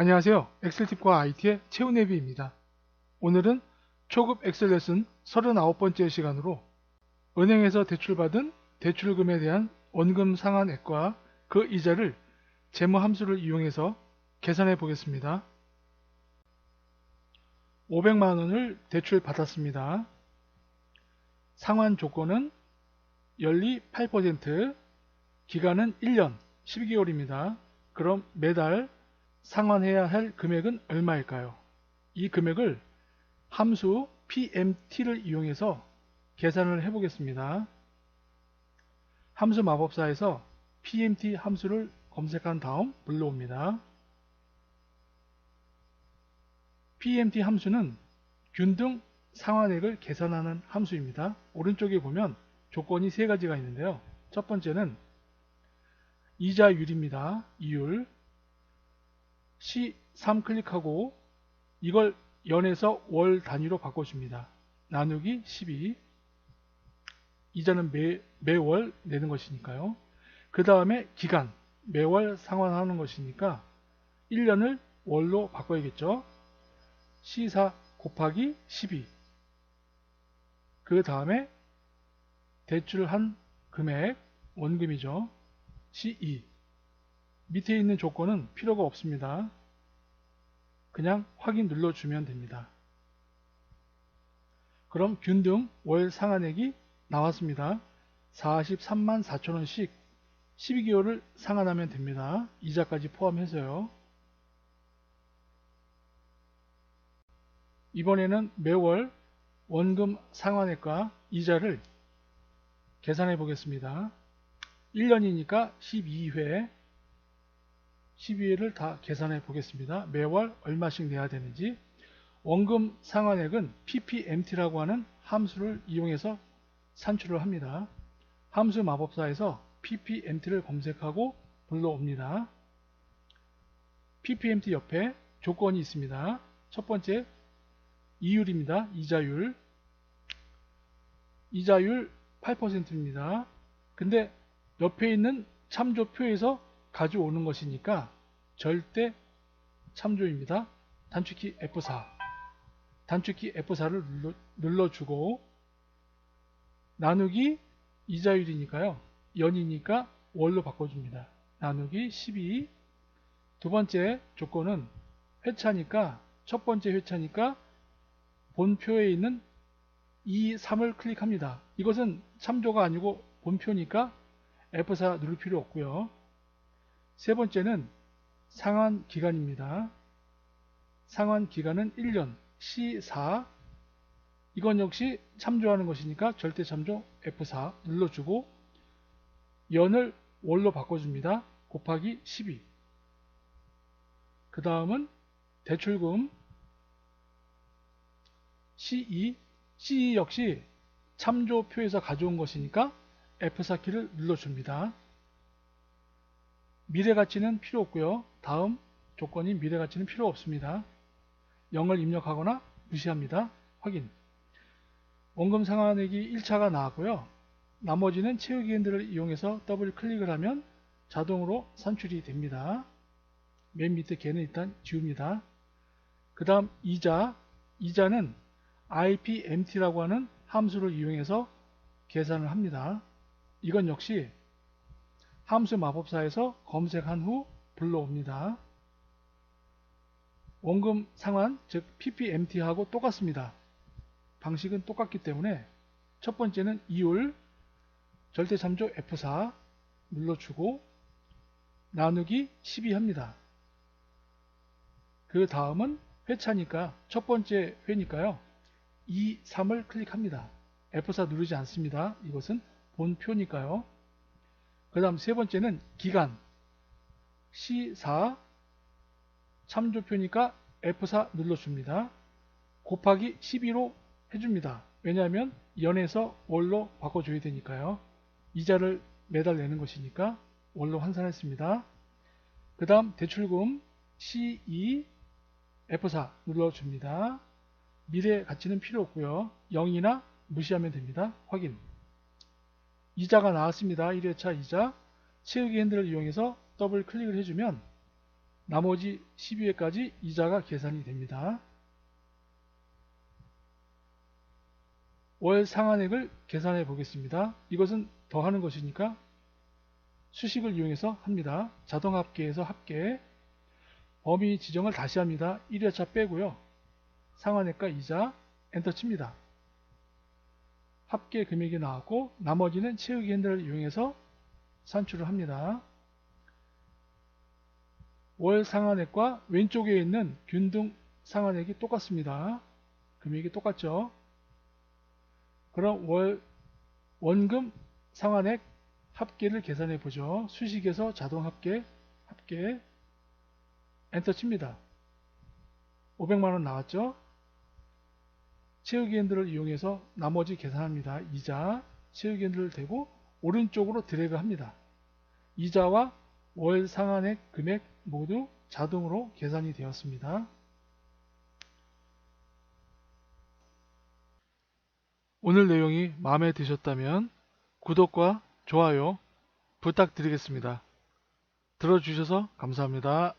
안녕하세요. 엑셀팁과 IT의 최은혜비입니다. 오늘은 초급 엑셀 레슨 39번째 시간으로 은행에서 대출받은 대출금에 대한 원금 상환액과 그 이자를 재무 함수를 이용해서 계산해 보겠습니다. 500만원을 대출 받았습니다. 상환 조건은 연리 8%, 기간은 1년 12개월입니다. 그럼 매달 상환해야 할 금액은 얼마일까요? 이 금액을 함수 PMT를 이용해서 계산을 해보겠습니다. 함수 마법사에서 PMT 함수를 검색한 다음 불러옵니다. PMT 함수는 균등 상환액을 계산하는 함수입니다. 오른쪽에 보면 조건이 세 가지가 있는데요. 첫 번째는 이자율입니다. 이율. C3 클릭하고 이걸 연에서 월 단위로 바꿔줍니다. 나누기 12 이자는 매, 매월 내는 것이니까요. 그 다음에 기간 매월 상환하는 것이니까 1년을 월로 바꿔야겠죠. C4 곱하기 12 그 다음에 대출한 금액 원금이죠. C2 밑에 있는 조건은 필요가 없습니다. 그냥 확인 눌러주면 됩니다. 그럼 균등 월 상환액이 나왔습니다. 43만 4천원씩 12개월을 상환하면 됩니다. 이자까지 포함해서요. 이번에는 매월 원금 상환액과 이자를 계산해 보겠습니다. 1년이니까 12회 12회를 다 계산해 보겠습니다. 매월 얼마씩 내야 되는지 원금 상환액은 ppmt라고 하는 함수를 이용해서 산출을 합니다. 함수 마법사에서 ppmt를 검색하고 불러옵니다. ppmt 옆에 조건이 있습니다. 첫 번째 이율입니다. 이자율 이자율 8%입니다. 근데 옆에 있는 참조표에서 가져오는 것이니까 절대 참조입니다. 단축키 F4 단축키 F4를 눌러, 눌러주고 나누기 이자율이니까요. 연이니까 월로 바꿔줍니다. 나누기 12 두 번째 조건은 회차니까 첫 번째 회차니까 본표에 있는 이 3을 클릭합니다. 이것은 참조가 아니고 본표니까 F4 누를 필요 없고요. 세 번째는 상환 기간입니다. 상환 기간은 1년 C4 이건 역시 참조하는 것이니까 절대 참조 F4 눌러주고 연을 월로 바꿔줍니다. 곱하기 12. 그 다음은 대출금 C2 C2 역시 참조표에서 가져온 것이니까 F4키를 눌러줍니다. 미래 가치는 필요 없고요. 다음 조건인 미래 가치는 필요 없습니다. 0을 입력하거나 무시합니다. 확인. 원금 상환액이 1차가 나왔고요. 나머지는 채우기 핸들을 이용해서 더블 클릭을 하면 자동으로 산출이 됩니다. 맨 밑에 개는 일단 지웁니다. 그 다음 이자, 이자는 IPMT라고 하는 함수를 이용해서 계산을 합니다. 이건 역시 함수 마법사에서 검색한 후 불러옵니다. 원금 상환, 즉 PPMT하고 똑같습니다. 방식은 똑같기 때문에 첫 번째는 이율, 절대참조 F4 눌러주고 나누기 12 합니다. 그 다음은 회차니까 첫 번째 회니까요. 2, 3을 클릭합니다. F4 누르지 않습니다. 이것은 본표니까요. 그 다음 세 번째는 기간 C4 참조표니까 F4 눌러줍니다. 곱하기 12로 해줍니다. 왜냐하면 연에서 월로 바꿔줘야 되니까요. 이자를 매달 내는 것이니까 월로 환산했습니다. 그 다음 대출금 C2 F4 눌러줍니다. 미래 가치는 필요 없고요. 0이나 무시하면 됩니다. 확인. 이자가 나왔습니다. 1회차 이자 채우기 핸들을 이용해서 더블 클릭을 해주면 나머지 12회까지 이자가 계산이 됩니다. 월 상한액을 계산해 보겠습니다. 이것은 더하는 것이니까 수식을 이용해서 합니다. 자동 합계에서 합계 범위 지정을 다시 합니다. 1회차 빼고요. 상한액과 이자 엔터 칩니다. 합계 금액이 나왔고 나머지는 채우기 핸들을 이용해서 산출을 합니다. 월 상한액과 왼쪽에 있는 균등 상한액이 똑같습니다. 금액이 똑같죠. 그럼 월 원금 상한액 합계를 계산해 보죠. 수식에서 자동 합계, 합계, 엔터 칩니다. 500만원 나왔죠? 채우기 핸들을 이용해서 나머지 계산합니다. 이자, 채우기 핸들을 대고 오른쪽으로 드래그 합니다. 이자와 월 상한액 금액 모두 자동으로 계산이 되었습니다. 오늘 내용이 마음에 드셨다면 구독과 좋아요 부탁드리겠습니다. 들어주셔서 감사합니다.